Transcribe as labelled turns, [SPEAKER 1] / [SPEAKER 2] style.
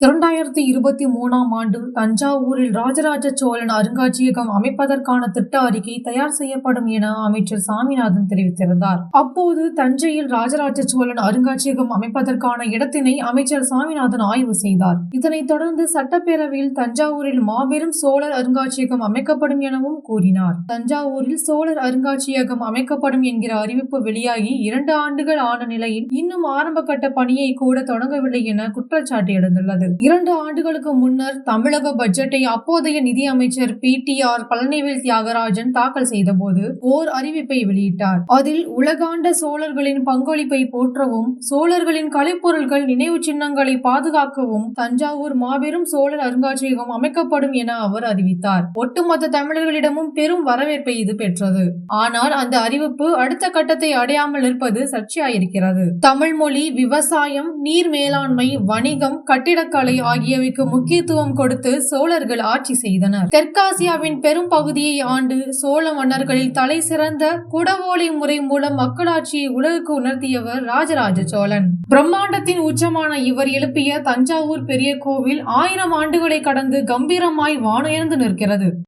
[SPEAKER 1] இரண்டாயிரத்தி இருபத்தி மூணாம் ஆண்டு தஞ்சாவூரில் ராஜராஜ சோழன் அருங்காட்சியகம் அமைப்பதற்கான திட்ட அறிக்கை தயார் செய்யப்படும் என அமைச்சர் சாமிநாதன் தெரிவித்திருந்தார். அப்போது தஞ்சையில் ராஜராஜ சோழன் அருங்காட்சியகம் அமைப்பதற்கான இடத்தினை அமைச்சர் சாமிநாதன் ஆய்வு செய்தார். இதனைத் தொடர்ந்து சட்டப்பேரவையில் தஞ்சாவூரில் மாபெரும் சோழர் அருங்காட்சியகம் அமைக்கப்படும் எனவும் கூறினார். தஞ்சாவூரில் சோழர் அருங்காட்சியகம் அமைக்கப்படும் என்கிற அறிவிப்பு வெளியாகி இரண்டு ஆண்டுகள் ஆன நிலையில் இன்னும் ஆரம்ப கட்ட பணியை கூட தொடங்கவில்லை என குற்றச்சாட்டு எழுந்துள்ளது. இரண்டு ஆண்டுகளுக்கு முன்னர் தமிழக பட்ஜெட்டை அப்போதைய நிதி அமைச்சர் P. T. R. Palanivel Thiagarajan தாக்கல் செய்தபோது ஓர் அறிவிப்பை வெளியிட்டார். அதில் உலகாண்ட சோழர்களின் பங்களிப்பை போற்றவும் சோழர்களின் கலைப்பொருள்கள் நினைவு சின்னங்களை பாதுகாக்கவும் தஞ்சாவூர் மாபெரும் சோழர் அருங்காட்சியகம் அமைக்கப்படும் என அவர் அறிவித்தார். ஒட்டுமொத்த தமிழர்களிடமும் பெரும் வரவேற்பை இது பெற்றது. ஆனால் அந்த அறிவிப்பு அடுத்த கட்டத்தை அடையாமல் இருப்பது சர்ச்சையாயிருக்கிறது. தமிழ் மொழி விவசாயம் நீர் மேலாண்மை வணிகம் கட்டிடக்கலை ஆகியவைக்கு முக்கியத்துவம் கொடுத்து சோழர்கள் ஆட்சி செய்தனர். தெற்காசியாவின் பெரும் பகுதியை ஆண்டு சோழ மன்னர்களில் தலை சிறந்த குடவோலை முறை மூலம் மக்களாட்சியை உலகுக்கு உணர்த்தியவர் ராஜராஜ சோழன். பிரம்மாண்டத்தின் உச்சமான இவர் எழுப்பிய தஞ்சாவூர் பெரிய கோவில் ஆயிரம் ஆண்டுகளை கடந்து கம்பீரமாய் வானுயர்ந்து நிற்கிறது.